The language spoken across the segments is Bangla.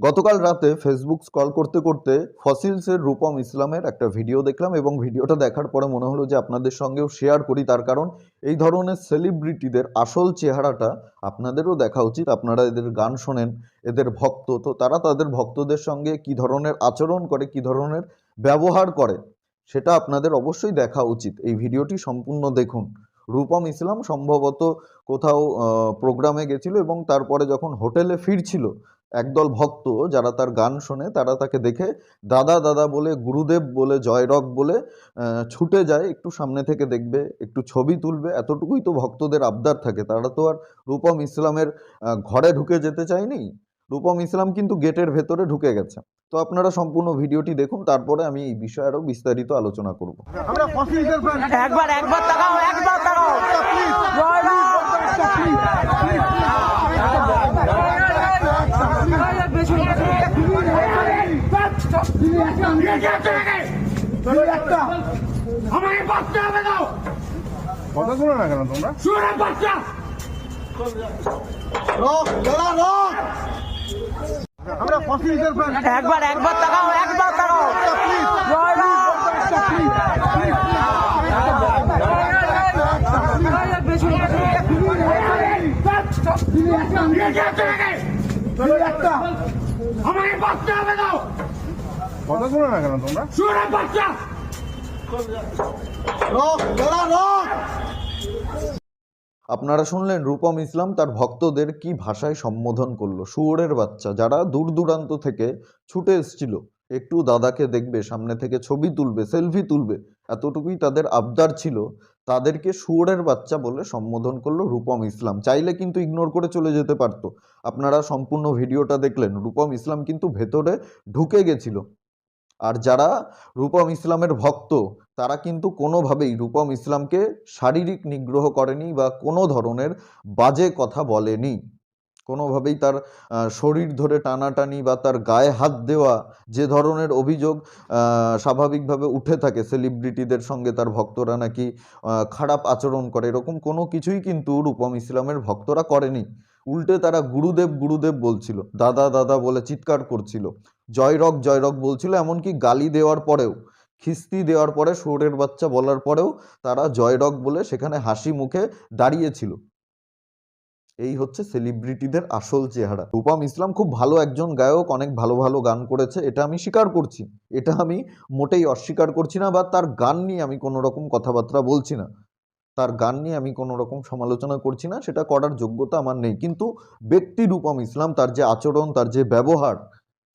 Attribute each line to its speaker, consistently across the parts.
Speaker 1: গতকাল রাতে ফেসবুক স্ক্রল করতে করতে ফসিলসের রূপম ইসলামের একটা ভিডিও দেখলাম এবং ভিডিওটা দেখার পরে মনে হলো যে আপনাদের সঙ্গেও শেয়ার করি। তার কারণ এই ধরনের সেলিব্রিটিদের আসল চেহারাটা আপনাদেরও দেখা উচিত। আপনারা এদের গান শোনেন, এদের ভক্ত। তো তারা তাদের ভক্তদের সঙ্গে কি ধরনের আচরণ করে, কি ধরনের ব্যবহার করে, সেটা আপনাদের অবশ্যই দেখা উচিত। এই ভিডিওটি সম্পূর্ণ দেখুন। রূপম ইসলাম সম্ভবত কোথাও প্রোগ্রামে গেছিল এবং তারপরে যখন হোটেলে ফিরছিল একদল ভক্ত যারা তার গান শোনে তারা তাকে দেখে দাদা দাদা বলে গুরুদেব বলে জয়রক বলে ছুটে যায় একটু সামনে থেকে দেখবে একটু ছবি তুলবে এতটুকুই তো ভক্তদের আবদার থাকে তারা তো আর রূপম ইসলামের ঘরে ঢুকে যেতে চায়নি রূপম ইসলাম কিন্তু গেটের ভেতরে ঢুকে গেছে তো আপনারা সম্পূর্ণ ভিডিওটি দেখুন তারপরে আমি এই বিষয়ে আরও বিস্তারিত আলোচনা করব
Speaker 2: একবার একবার তাকাও একবার তাকাও জয় রাম।
Speaker 3: একটা
Speaker 4: আমাকে বাঁচতে হবে দাও
Speaker 3: কথা শোনো না কেন তোমরা
Speaker 4: সুরের বাচ্চা
Speaker 3: আমরা ফসিলসের
Speaker 2: একবার একবার তাকাও একবার তাকাও।
Speaker 4: আমাকে বাঁচতে হবে দাও
Speaker 3: কথা শোনো না কেন তোমরা?
Speaker 4: সুরের বাচ্চা!
Speaker 3: রক দাদা রক!
Speaker 1: আপনারা শুনলেন রূপম ইসলাম তার ভক্তদের কি ভাষায় সম্বোধন করল। শুয়োরের বাচ্চা যারা দূর দূরান্ত থেকে ছুটে এসছিল। একটু দাদাকে দেখবে সামনে থেকে ছবি তুলবে সেলফি তুলবে। এতটুকুই তাদের আবদার ছিল। তাদেরকে শুয়োরের বাচ্চা বলে সম্বোধন করল রূপম ইসলাম। চাইলে কিন্তু ইগনোর করে চলে যেতে পারতো। আপনারা সম্পূর্ণ ভিডিওটা দেখলেন। রূপম ইসলাম কিন্তু ভেতরে ঢুকে গেছিল। আর যারা রূপম ইসলামের ভক্ত, তারা কিন্তু কোনোভাবেই রূপম ইসলামকে শারীরিক নিগ্রহ করেনি বা কোনো ধরনের বাজে কথা বলেনি। কোনোভাবেই তার শরীর ধরে টানাটানি বা তার গায়ে হাত দেওয়া যে ধরনের অভিযোগ স্বাভাবিকভাবে উঠে থাকে সেলিব্রিটিদের সঙ্গে তার ভক্তরা নাকি খারাপ আচরণ করে, এরকম কোনো কিছুই কিন্তু রূপম ইসলামের ভক্তরা করেনি। উল্টে তারা গুরুদেব গুরুদেব বলছিল, দাদা দাদা বলে চিৎকার করছিল। জয়রক জয়রক বলছিল, এমনকি গালি দেওয়ার পরেও, খিস্তি দেওয়ার পরে সুরের বাচ্চা বলার পরেও তারা জয়রক বলে সেখানে হাসি মুখে দাঁড়িয়েছিল। এই হচ্ছে সেলিব্রিটিদের আসল চেহারা। রূপম ইসলাম খুব ভালো একজন গায়ক, অনেক ভালো ভালো গান করেছে, এটা আমি স্বীকার করছি। এটা আমি মোটেই অস্বীকার করছি না, বা তার গান নিয়ে আমি কোনো রকম কথাবার্তা বলছি না। তার গান নিয়ে আমি কোনো রকম সমালোচনা করছি না, সেটা করার যোগ্যতা আমার নেই। কিন্তু ব্যক্তি রূপম ইসলাম, তার যে আচরণ, তার যে ব্যবহার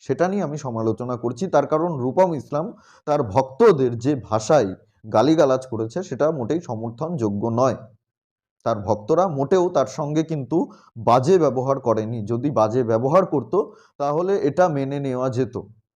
Speaker 1: সেটা নিয়ে আমি সমালোচনা করছি। তার কারণ রূপম ইসলাম তার ভক্তদের যে ভাষায় গালিগালাজ করেছে, সেটা মোটেই সমর্থনযোগ্য নয়। তার ভক্তরা মোটেও তার সঙ্গে কিন্তু বাজে ব্যবহার করেনি। যদি বাজে ব্যবহার করত, তাহলে এটা মেনে নেওয়া যেত।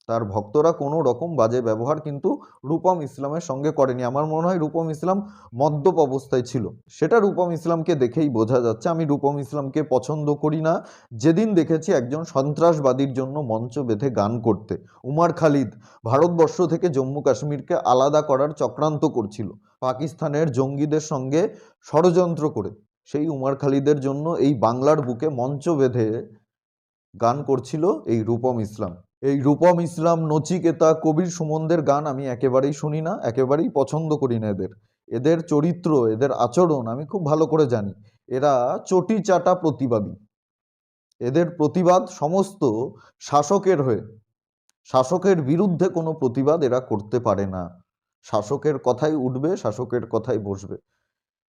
Speaker 1: তার ভক্তরা কোনো রকম বাজে ব্যবহার কিন্তু রূপম ইসলামের সঙ্গে করেনি। আমার মনে হয় রূপম ইসলাম মদ্যপ অবস্থায় ছিল। সেটা রূপম ইসলামকে দেখেই বোঝা যাচ্ছে। আমি রূপম ইসলামকে পছন্দ করি না। যেদিন দেখেছি একজন সন্ত্রাসবাদীর জন্য মঞ্চ বেঁধে গান করতে। উমার খালিদ ভারতবর্ষ থেকে জম্মু কাশ্মীরকে আলাদা করার চক্রান্ত করছিল। পাকিস্তানের জঙ্গিদের সঙ্গে ষড়যন্ত্র করে। সেই উমার খালিদের জন্য এই বাংলার বুকে মঞ্চ বেঁধে গান করছিল এই রূপম ইসলাম। এই রূপম ইসলাম নচিকেতা কবির সুমনদের গান আমি একেবারেই শুনি না, একেবারেই পছন্দ করি না এদের। এদের চরিত্র, এদের আচরণ আমি খুব ভালো করে জানি। এরা চটি চাটা প্রতিবাদী। এদের প্রতিবাদ সমস্ত শাসকের হয়ে। শাসকের বিরুদ্ধে কোনো প্রতিবাদ এরা করতে পারে না। শাসকের কথাই উঠবে, শাসকের কথাই বসবে।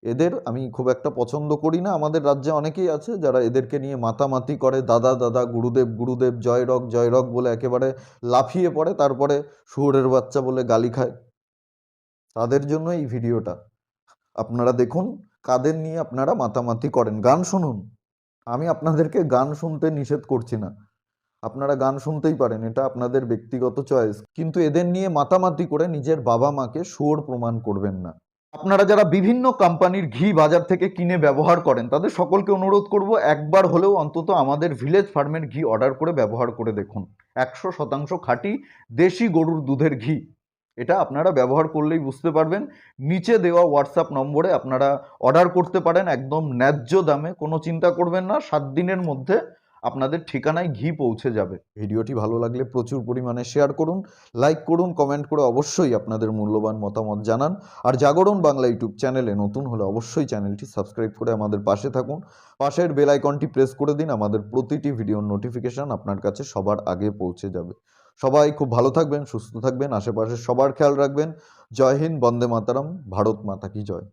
Speaker 1: এদের আমি খুব একটা পছন্দ করি না। আমাদের রাজ্যে অনেকেই আছে যারা এদেরকে নিয়ে মাতামাতি করে, দাদা দাদা, গুরুদেব গুরুদেব জয়রক জয়রক বলে একেবারে লাফিয়ে পড়ে, তারপরে শুয়োরের বাচ্চা বলে গালি খায়। তাদের জন্য এই ভিডিওটা। আপনারা দেখুন, কাদের নিয়ে আপনারা মাতামাতি করেন। গান শুনুন। আমি আপনাদেরকে গান শুনতে নিষেধ করছি না। আপনারা গান শুনতেই পারেন, এটা আপনাদের ব্যক্তিগত চয়েস। কিন্তু এদের নিয়ে মাতামাতি করে নিজের বাবা মাকে শুয়োর প্রমাণ করবেন না। আপনারা যারা বিভিন্ন কোম্পানির ঘি বাজার থেকে কিনে ব্যবহার করেন, তাদের সকলকে অনুরোধ করব, একবার হলেও অন্তত আমাদের ভিলেজ ফার্মের ঘি অর্ডার করে ব্যবহার করে দেখুন। একশো শতাংশ খাঁটি দেশি গরুর দুধের ঘি। এটা আপনারা ব্যবহার করলেই বুঝতে পারবেন। নিচে দেওয়া হোয়াটসঅ্যাপ নম্বরে আপনারা অর্ডার করতে পারেন, একদম ন্যায্য দামে, কোনো চিন্তা করবেন না। সাত দিনের মধ্যে আপনাদের ঠিকানায় ঘি পৌঁছে যাবে। ভিডিওটি ভালো লাগলে প্রচুর পরিমাণে শেয়ার করুন লাইক করুন কমেন্ট করে অবশ্যই আপনাদের মূল্যবান মতামত জানান। আর জাগরণ বাংলা ইউটিউব চ্যানেলে নতুন হলে অবশ্যই চ্যানেলটি সাবস্ক্রাইব করে আমাদের পাশে থাকুন। পাশের বেল আইকনটি প্রেস করে দিন, আমাদের প্রতিটি ভিডিওর নোটিফিকেশন আপনার কাছে সবার আগে পৌঁছে যাবে। সবাই খুব ভালো থাকবেন, সুস্থ থাকবেন, আশেপাশে সবার খেয়াল রাখবেন। জয় হিন্দ, বন্দে মাতারাম, ভারত মাতা কি জয়।